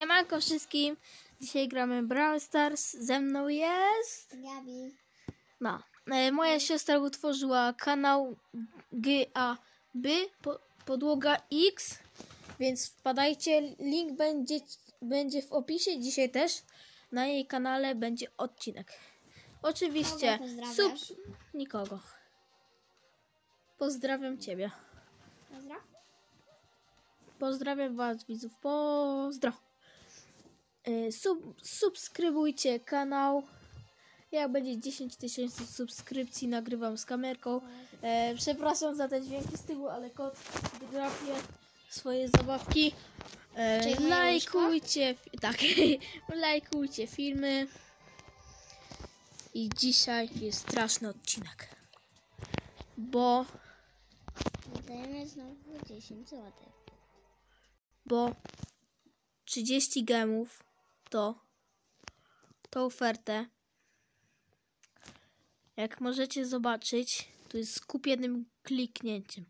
Siemanko wszystkim. Dzisiaj gramy Brawl Stars. Ze mną jest... Gabi. No. E, moja siostra utworzyła kanał GAB po, Podłoga X. Więc wpadajcie. Link będzie, będzie w opisie. Dzisiaj też na jej kanale będzie odcinek. Oczywiście. Pozdrawiasz? Nikogo. Pozdrawiam Ciebie. Pozdro. Pozdrawiam Was, widzów. Pozdro. Y, Sub, subskrybujcie kanał. Jak będzie 10 tysięcy subskrypcji, nagrywam z kamerką. E, przepraszam za te dźwięki z tyłu, ale kot drapie swoje zabawki. E, lajkujcie, tak, lajkujcie filmy. I dzisiaj jest straszny odcinek. Bo Dajemy znowu 10 zł. bo 30 gemów to tą ofertę. Jak możecie zobaczyć to jest skup jednym kliknięciem.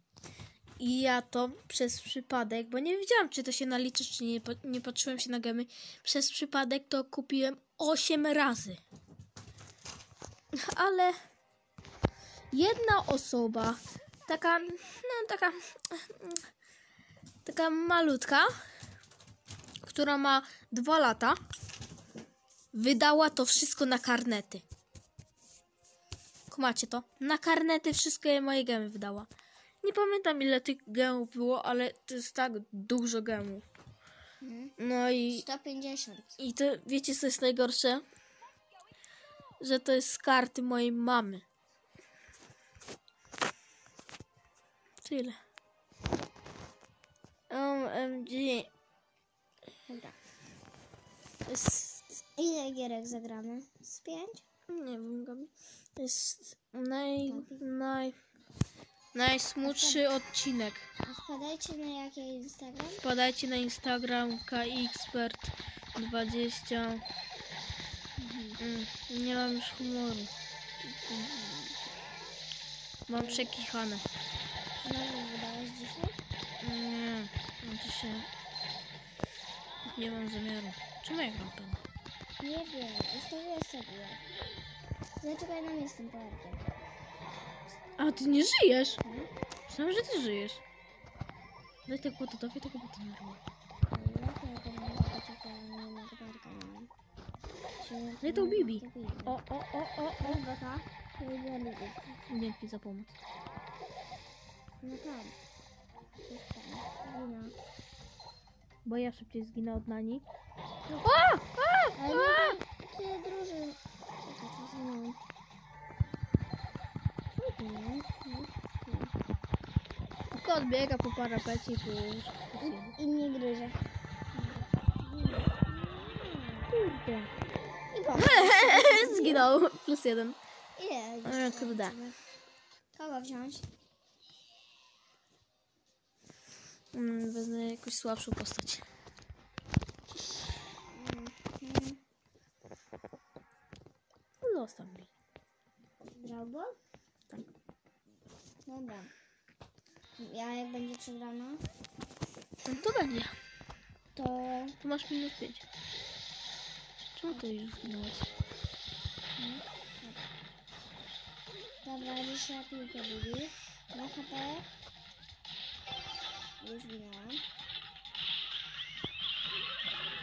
I ja to przez przypadek bo nie wiedziałam czy to się naliczy czy nie, nie patrzyłem się na gemy. Przez przypadek to kupiłem 8 razy. Ale jedna osoba taka no taka taka malutka, która ma dwa lata, wydała to wszystko na karnety. Kumacie to? Na karnety wszystkie moje gemy wydała. Nie pamiętam ile tych gemów było, ale to jest tak dużo gemów. No i, 150. i to wiecie co jest najgorsze? Że to jest z karty mojej mamy. Tyle. OMG. Dobra. Jest Ile gierek zagramy? Z 5? Nie wiem, Gabi. To jest naj, naj, najsmutszy odcinek. A wpadajcie na jaki Instagram? Wpadajcie na Instagram kxpert20. Mm, nie mam już humoru. Mam przekichane. Znowu wydałeś dzisiaj? Nie, dzisiaj nie mam zamiaru. Czemu ja gram pewnie? Nie wiem. Ustawię sobie. Zaczekaj na mnie z tym parkiem. A ty nie żyjesz? Hmm? Myślałam, że ty żyjesz. Daj tego bota, dawaj tego bota na rurę. Daj tą Bibi. O, o, o, o, o. Ja. Dzięki za pomoc. No tam. Tam. Wina. Bo ja szybciej zginę od Nani. Ale nie wiem, ty drużyn. Czekaj, zmieniam. Kot biega po parapecie i I nie gryzie. Kurde. Zginął. Plus jeden. Ile? Kurde. Kogo wziąć? Mm, wezmę jakąś słabszą postać. Mm. Zostaw mi. Brawo? Tak. Dobra. Ja jak będzie przegrana, No to będzie. to Tu masz minus pięć. Czemu ty już zginąłeś? dobra, jeszcze piłkę Bibi. Na HP. Już minęłam.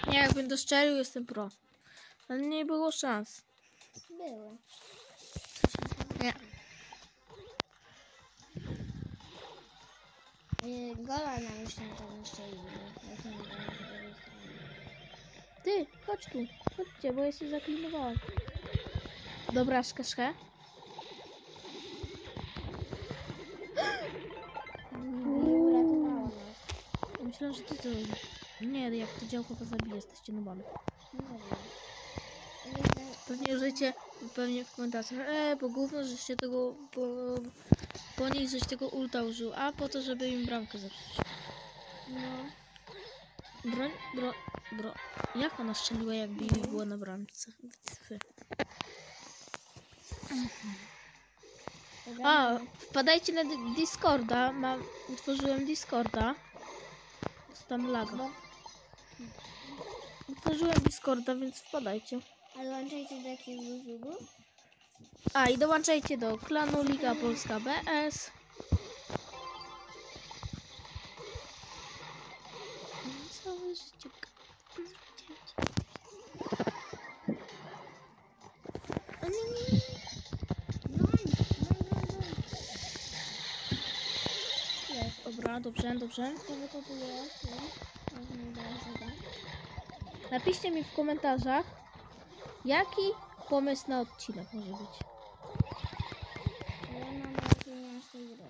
Nie, jakbym dostrzelił, jestem pro. Ale nie było szans. Były. Nie. Yy, Gola nam już tam było strony. Ty, chodź tu. Chodźcie, bo ja się zaklinowałam. Dobra, szkaszkę. Nie Myślałam, że ty to. Nie, jak to działko to zabije, jesteście nubami. Nie wiem. Pewnie życie, pewnie w komentarzach, e, bo gówno, żeście tego, po, po nich żeś tego ulta użył, a po to, żeby im bramkę zepsuć. No. Broń, bro, bro, jak ona strzeliła, jak Bibi była na bramce? Wytchy. A, wpadajcie na Di- Discorda, mam, utworzyłem Discorda. Tam laga. Bo Założyłem Discorda, więc wpadajcie. A dołączajcie do jakiegoś klubu? A i dołączajcie do klanu Liga Polska BS. Całe życie. O nie, nie, nie. Broń, broń, broń, broń. Jest. Dobra, dobrze, dobrze. To wykopuję. Nie? Napiszcie mi w komentarzach, jaki pomysł na odcinek może być. Ja mam nie.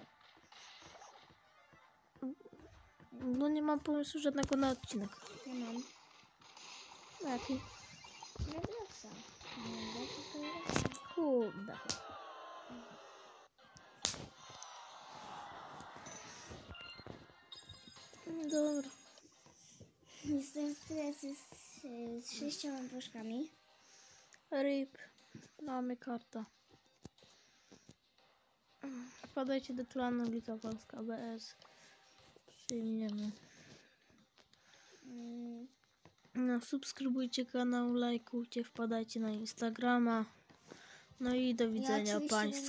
No nie mam pomysłu żadnego na odcinek. Ja mam. Jaki? Nie, Robloxa. Kurde. Dobra. Jestem w plecy z, z sześcioma puszkami. RIP. Mamy karta. Wpadajcie do klanu Liga Polska BS. Przyjmiemy. Mm, No, subskrybujcie kanał, lajkujcie, wpadajcie na Instagrama. No i do widzenia oczywiście Państwu.